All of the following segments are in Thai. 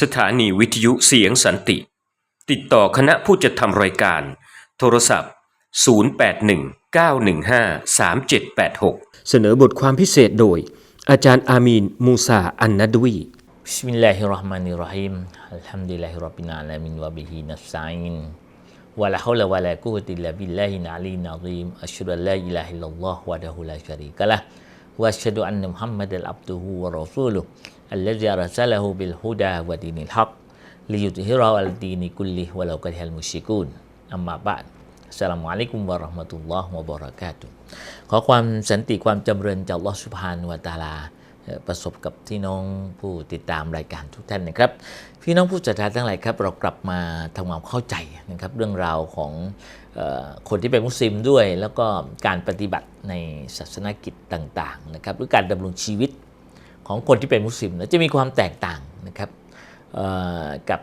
สถานีวิทยุเสียงสันติ ติดต่อคณะผู้จัดทำรายการ โทรศัพท์ 0819153786 เสนอบทความพิเศษโดย อาจารย์อามีน มูซา อันนัดวี بسم الله الرحمن الرحيم الحمد لله رب العالمين وبه نستعين ولا حول ولا قوة إلا بالله العلي العظيم أشهد أن لا إله إلا الله وحده لا شريك له وأشهد أن محمدا عبده ورسوله الذي أرسله بالهدى ودين الحق ليظهره على الدين كله ولو كره المشركون أما بعد อัสสลามุอะลัยกุมวะเราะห์มะตุลลอฮ์วะบะเราะกาตุฮ์ขอความสันติความจำเริญจากอัลลอฮ์สุบฮานุวะตะอาลาเอ่อประสบกับพี่น้องผู้ติดตามรายการทุกท่านนะครับ พี่น้องผู้ศรัทธาทั้งหลายครับ เรากลับมาทำความเข้าใจนะครับเรื่องราวของเออ คนที่เป็นมุสลิมด้วย แล้วก็การปฏิบัติในศาสนกิจต่างๆนะครับหรือการดำรงชีวิตของคนที่เป็นมุสลิมนะจะมีความแตกต่างนะครับกับ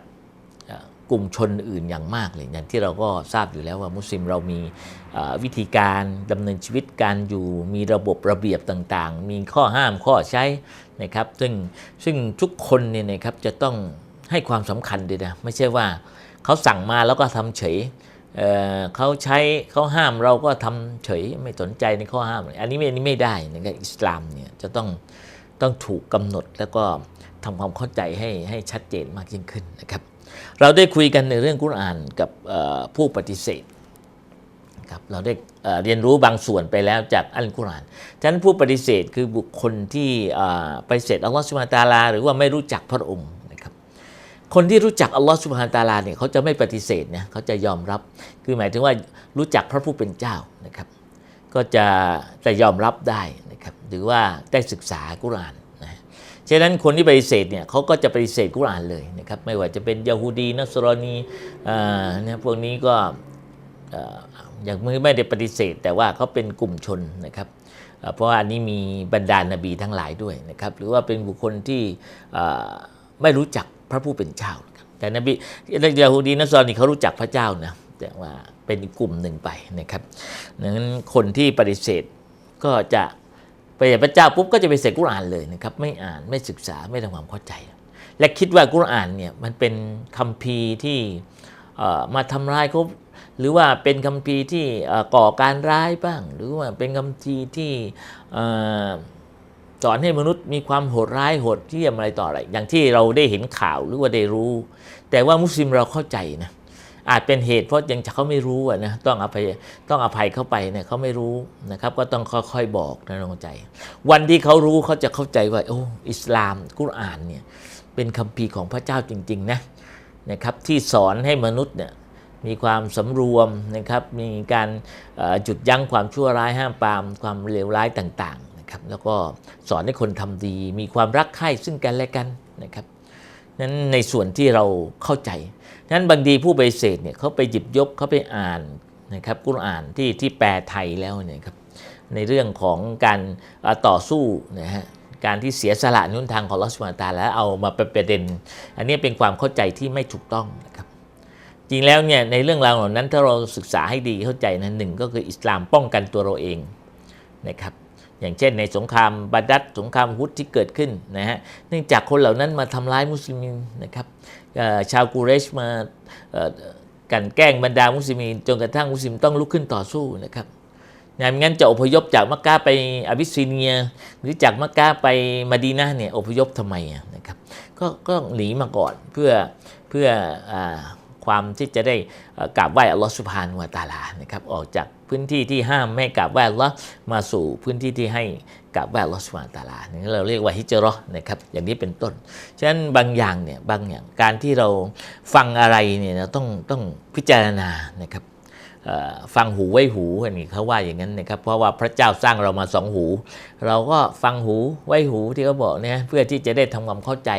กลุ่มชนอื่นอย่างมากเลยอย่างที่เราก็ทราบอยู่แล้วว่ามุสลิมเรามีวิธีการดำเนินชีวิตการอยู่มีระบบระเบียบต่างๆ มีข้อห้ามข้อใช้นะครับซึ่งซึ่งทุกคนเนี่ยนะครับจะต้องให้ความสำคัญด้วยนะไม่ใช่ว่าเขาสั่งมาแล้วก็ทำเฉย เเขาใช้เขาห้ามเราก็ทำเฉยไม่สนใจในข้อห้าม อันนี้ไม่อันนี้ไม่ได้นะครับอิสลามเนี่ยจะต้องต้องถูกกำหนดแล้วก็ทำความเข้าใจให้ให้ชัดเจนมากยิ่งขึ้นนะครับ เราได้คุยกันในเรื่องกุรอานกับผู้ปฏิเสธครับเราได้เเรียนรู้บางส่วนไปแล้วจากอัลกุรอานฉะนั้นผู้ปฏิเสธคือบุคคลที่ปฏิเสธอัลลอฮฺสุบฮานตาลา หรือว่าไม่รู้จักพระองค์ คนที่รู้จักอัลลอฮฺสุบฮานตาลาเนี่ยเขาจะไม่ปฏิเสธนะเขาจะยอมรับ คือหมายถึงว่ารู้จักพระผู้เป็นเจ้านะครับ ก็จะจะยอมรับได้นะครับหรือว่าได้ศึกษากุรอานนะฉะนั้นคนที่ปฏิเสธเนี่ยเขาก็จะปฏิเสธกุรอานเลยนะครับไม่ว่าจะเป็นยาฮูดีนัสรอนีอ่าเนี่ยพวกนี้ก็เอ่ออย่างมือไม่ได้ปฏิเสธ แต่ว่าเขาเป็นกลุ่มชนนะครับเอ่อเพราะว่าอันนี้มีบรรดานาบีทั้งหลายด้วยนะครับหรือว่าเป็นบุคคลที่เอ่อไม่รู้จัก พระผู้เป็นเจ้านะครับแต่นบียาฮูดีนัสรอนี่เขารู้จักพระเจ้านะแต่ว่าเป็นกลุ่มหนึ่งไปนะครับดังนั้นคนที่ปฏิเสธก็จะไปเห็นพระเจ้าปุ๊บก็จะไปเสกกุรอานเลยนะครับไม่อ่านไม่ศึกษาไม่ทำความเข้าใจ และคิดว่ากุรอานเนี่ยมันเป็นคัมภีร์ที่มาทำร้ายเขาหรือว่าเป็นคัมภีร์ที่ก่อการร้ายบ้าง หรือว่าเป็นคัมภีร์ที่ สอนให้มนุษย์มีความโหดร้ายโหดเที่ยมอะไรต่ออะไร อย่างที่เราได้เห็นข่าวหรือว่าได้รู้ แต่ว่ามุสลิมเราเข้าใจนะอาจเป็นเหตุเพราะยังเขาไม่รู้นะต้องอภัยต้องอภัยเข้าไปเนี่ยเขาไม่รู้นะครับ ก็ต้องค่อยๆบอกนะน้องใจ วันที่เขารู้เขาจะเข้าใจว่าโอ้อิสลามกุรอานเนี่ยเป็นคัมภีร์ของพระเจ้าจริงๆนะนะครับที่สอนให้มนุษย์เนี่ยมีความสำรวมนะครับมีการจุดยั้งความชั่วร้ายห้ามปรามความเลวร้ายต่างๆ นะครับแล้วก็สอนให้คนทำดี มีความรักใคร่ซึ่งกันและกันนะครับนั้นในส่วนที่เราเข้าใจนั้นบางทีผู้ไปเสธเนี่ยเขาไปหยิบยกเขาไปอ่านนะครับกุรอ่านที่ที่แปลไทยแล้วเนี่ยครับในเรื่องของการต่อสู้นะฮะการที่เสียสละนุ่นทางของลอสมาตาแล้วเอามาเป็นประเด็น อันนี้เป็นความเข้าใจที่ไม่ถูกต้องนะครับจริงแล้วเนี่ยในเรื่องราวเหล่านั้นถ้าเราศึกษาให้ดีเข้าใจนะหนึ่งก็คืออิสลามป้องกันตัวเราเองนะครับ อย่างเช่นในสงครามบาดัดสงครามฮุดที่เกิดขึ้นนะฮะเนื่องจากคนเหล่านั้นมาทำร้ายมุสลิมนะครับชาวกูเรชมากันแกล้งบรรดามุสลิมจนกระทั่งมุสลิมต้องลุกขึ้นต่อสู้นะครับงานงั้นจะอพยพจากมักกะไปอาบิสซิเนีย หรือจากมักกะไปมาดีนาเนี่ยอพยพทำไมนะครับก็ก็หนีมาก่อนเพื่อเพื่ออ ความที่จะได้กราบไหว้อัลลอฮฺสุบฮานุวะตาลานะครับออกจากพื้นที่ที่ห้ามไม่กราบไหว้อัลลอฮ์มาสู่พื้นที่ที่ให้กราบไหว้อัลลอฮฺสุบฮานุวะตาลานี่เราเรียกว่าฮิจราะห์นะครับอย่างนี้เป็นต้น ฉะนั้นบางอย่างเนี่ยบางอย่างการที่เราฟังอะไรเนี่ยเราต้องต้องพิจารณานะครับฟังหูไว้หูอันนี้เขาว่าอย่างนั้นนะครับเพราะว่าพระเจ้าสร้างเรามาสองหู เราก็ฟังหูไว้หูที่เขาบอกเนี่ยเพื่อที่จะได้ทำความเข้าใจ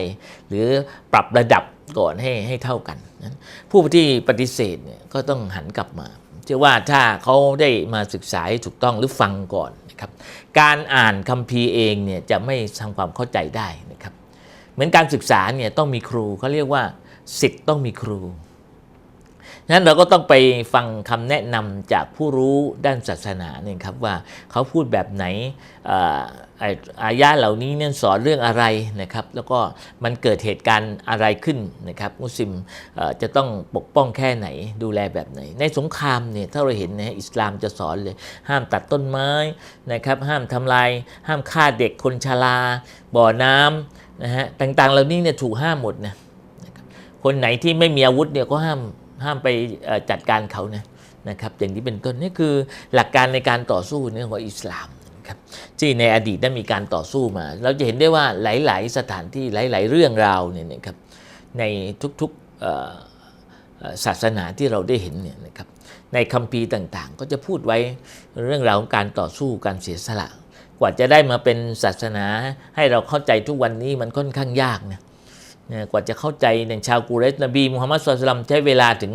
หรือปรับระดับ ก่อนให้ให้เท่ากันนั้นผู้ที่ปฏิเสธเนี่ยก็ต้องหันกลับมาเชื่อว่าถ้าเขาได้มาศึกษาถูกต้องหรือฟังก่อนนะครับ การอ่านคัมภีร์เองเนี่ยจะไม่ทำความเข้าใจได้นะครับ เหมือนการศึกษาเนี่ยต้องมีครูเขาเรียกว่าสิทธิ์ต้องมีครู นั้นเราก็ต้องไปฟังคำแนะนำจากผู้รู้ด้านศาสนาเนี่ยครับว่าเขาพูดแบบไหนอายะเหล่านี้เนี่ยสอนเรื่องอะไรนะครับแล้วก็มันเกิดเหตุการณ์อะไรขึ้นนะครับมุสลิมจะต้องปกป้องแค่ไหนดูแลแบบไหน ในสงครามเนี่ยถ้าเราเห็นนะอิสลามจะสอนเลย ห้ามตัดต้นไม้นะครับห้ามทำลาย ห้ามฆ่าเด็กคนชราบ่อน้ำนะฮะต่างๆเหล่านี้เนี่ยถูกห้ามหมดนะคนไหนที่ไม่มีอาวุธเนี่ยก็ห้าม ห้ามไปจัดการเขานะนะครับอย่างนี้เป็นต้นนี่คือหลักการในการต่อสู้ในของอิสลามครับที่ในอดีตได้มีการต่อสู้มา เราจะเห็นได้ว่าหลาย ๆ สถานที่หลาย ๆ เรื่องราวเนี่ยนะครับในทุกๆศาสนาที่เราได้เห็นเนี่ยนะครับในคัมภีร์ต่างๆ ก็จะพูดไว้เรื่องราวของการต่อสู้การเสียสละ กว่าจะได้มาเป็นศาสนาให้เราเข้าใจทุกวันนี้มันค่อนข้างยากนะ กว่าจะเข้าใจอย่างชาวกุเรชนบีมุฮัมมัดสุลตัมใช้เวลาถึง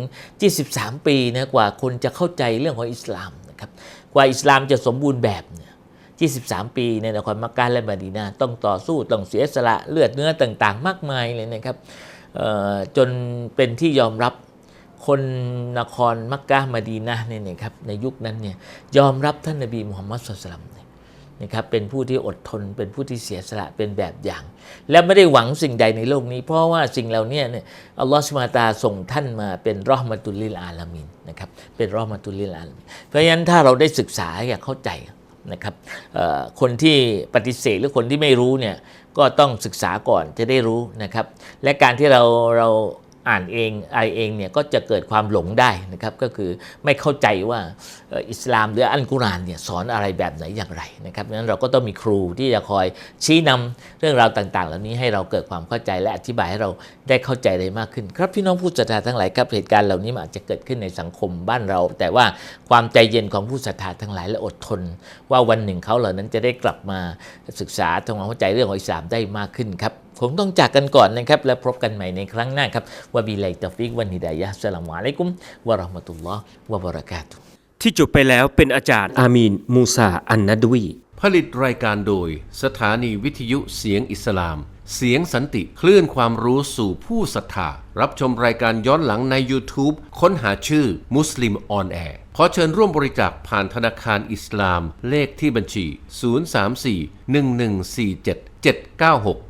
23 ปีนะกว่าคนจะเข้าใจเรื่องของอิสลามนะครับกว่าอิสลามจะสมบูรณ์แบบเนี่ย23 ปีในนครมักกะและมะดีนาต้องต่อสู้ต้องเสียสละเลือดเนื้อต่าง ๆ มากมายเลยนะครับจนเป็นที่ยอมรับคนนครมักกะมะดีนาเนี่ยนะครับในยุคนั้นเนี่ยยอมรับท่านนบีมุฮัมมัดสุลตัม นะครับเป็นผู้ที่อดทน เป็นผู้ที่เสียสละเป็นแบบอย่าง และไม่ได้หวังสิ่งใดในโลกนี้ เพราะว่าสิ่งเหล่านี้เนี่ยอัลลอฮฺสุบฮาตาส่งท่านมาเป็นรอห์มะตุลิลอาลามินนะครับเป็นรอห์มะตุลิลอาลามินเพราะฉะนั้นถ้าเราได้ศึกษาอยากเข้าใจนะครับคนที่ปฏิเสธหรือคนที่ไม่รู้เนี่ยก็ต้องศึกษาก่อนจะได้รู้นะครับ และการที่เราเรา อ่านเองอะไรเองเนี่ยก็จะเกิดความหลงได้นะครับก็คือไม่เข้าใจว่าอิสลามหรืออัลกุรอานเนี่ยสอนอะไรแบบไหนอย่างไรนะครับดังนั้นเราก็ต้องมีครูที่จะคอยชี้นำเรื่องราวต่าง ๆ เหล่านี้ให้เราเกิดความเข้าใจและอธิบายให้เราได้เข้าใจได้มากขึ้น ครับพี่น้องผู้ศรัทธาทั้งหลายครับเหตุการณ์เหล่านี้อาจจะเกิดขึ้นในสังคมบ้านเรา แต่ว่าความใจเย็นของผู้ศรัทธาทั้งหลายและอดทน ว่าวันหนึ่งเขาเหล่านั้นจะได้กลับมาศึกษาทำความเข้าใจเรื่องของอิสลามได้มากขึ้นครับ ผมต้องจากกันก่อนนะครับ แล้วพบกันใหม่ในครั้งหน้าครับวะบิไลตอฟิกวันฮิดายะฮ์สสลามุอะลัยกุมวะเราะห์มะตุลลอฮ์วะบะเราะกาตุฮ์ที่จบไปแล้วเป็นอาจารย์อามีน มูซาอันนัดวีผลิตรายการโดย สถานีวิทยุเสียงอิสลาม เสียงสันติคลื่นความรู้สู่ผู้ศรัทธารับชมรายการย้อนหลังใน YouTube ค้นหาชื่อมุสลิมออนแอร์ขอเชิญร่วมบริจาคผ่านธนาคารอิสลาม เลขที่บัญชี 034-1147-796